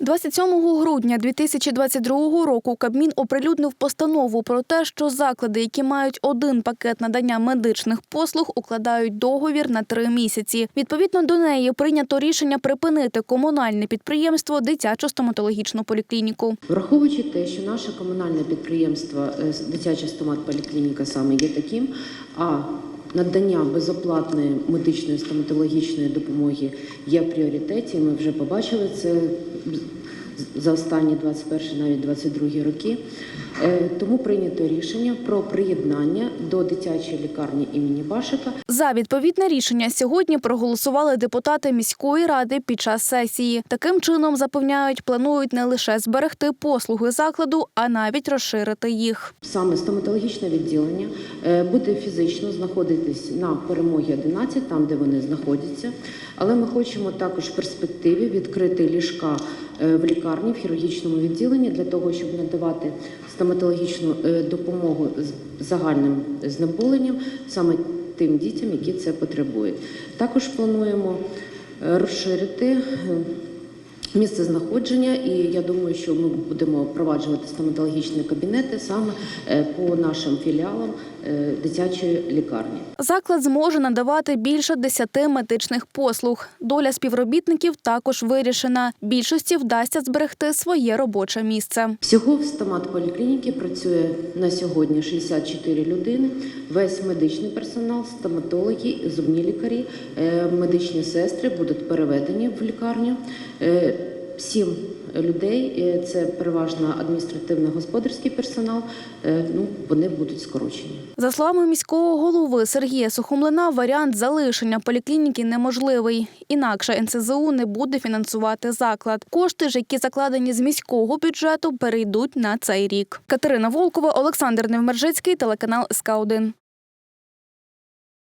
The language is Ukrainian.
27 грудня 2022 року Кабмін оприлюднив постанову про те, що заклади, які мають один пакет надання медичних послуг, укладають договір на три місяці. Відповідно до неї прийнято рішення припинити комунальне підприємство дитячу стоматологічну поліклініку. Враховуючи те, що наше комунальне підприємство е, дитяча стомат-поліклініка саме є таким, а надання безоплатної медичної стоматологічної допомоги є в пріоритеті. Ми вже побачили це me. За останні 21, навіть 22 роки. Е, Тому прийнято рішення про приєднання до дитячої лікарні імені Башика За відповідне рішення сьогодні проголосували депутати міської ради під час сесії. Таким чином запевняють, планують не лише зберегти послуги закладу, а навіть розширити їх. Саме стоматологічне відділення е, буде фізично знаходитись на перемогі 11, там де вони знаходяться. Але ми хочемо також в перспективі відкрити ліжка е, в лікарні, в хірургічному відділенні для того, щоб надавати стоматологічну е, допомогу загальним знеболенням саме тим дітям, які це потребують. Також плануємо е, розширити. Місце знаходження, і я думаю, що ми будемо впроваджувати стоматологічні кабінети саме е, по нашим філіалам е, дитячої лікарні. Заклад зможе надавати більше 10 медичних послуг. Доля співробітників також вирішена. Більшості вдасться зберегти своє робоче місце. Всього в стомат-поліклініці працює на сьогодні 64 людини. Весь медичний персонал, стоматологи, зубні лікарі, е, медичні сестри будуть переведені в лікарню. Сім людей це переважно адміністративно-господарський персонал. е, Ну вони будуть скорочені. За словами міського голови Сергія Сухомлина, варіант залишення поліклініки неможливий. Інакше НСЗУ не буде фінансувати заклад. Кошти ж, які закладені з міського бюджету, перейдуть на цей рік. Катерина Волкова, Олександр Невмержицький, телеканал СК 1